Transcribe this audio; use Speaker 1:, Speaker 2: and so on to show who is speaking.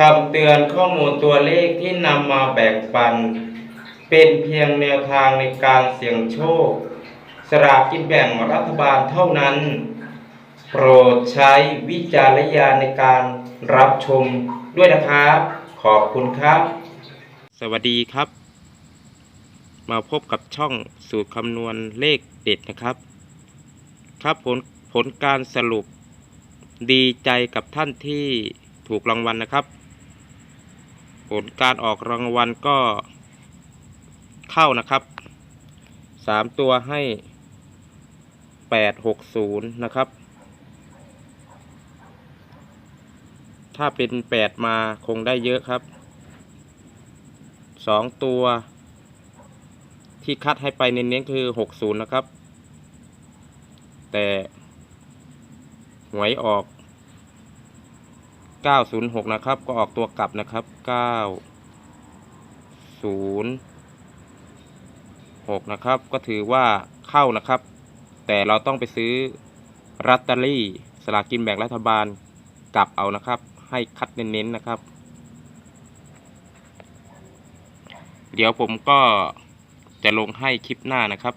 Speaker 1: คำเตือนข้อมูลตัวเลขที่นำมาแบ่งปัน เป็นเพียงแนวทางในการเสี่ยงโชค สลากกินแบ่งรัฐบาลเท่านั้น โปรดใช้วิจารณญาณในการรับชมด้วยนะครับ ขอบคุณครับ สวัสดีครับ มาพบกับช่องสูตรคำนวณเลขเด็ดนะครับ ครับผลผลการสรุปดีใจกับท่านที่ถูกรางวัลนะครับ ผลการออกรางวัลก็เข้านะครับสามตัวให้แปดหกศูนย์นะครับ ถ้าเป็นแปดมาคงได้เยอะครับสองตัวที่คัดให้ไปเน้นๆคือหกศูนย์นะครับ แต่หวยออก 906 นะครับ ก็ออกตัวกลับนะครับ 906 นะครับ ก็ถือว่าเข้านะครับ แต่เราต้องไปซื้อรัตเตอรี่สลากกินแบ่งรัฐบาลกลับเอานะครับ ให้คัดเน้นๆนะครับ เดี๋ยวผมก็จะลงให้คลิปหน้านะครับ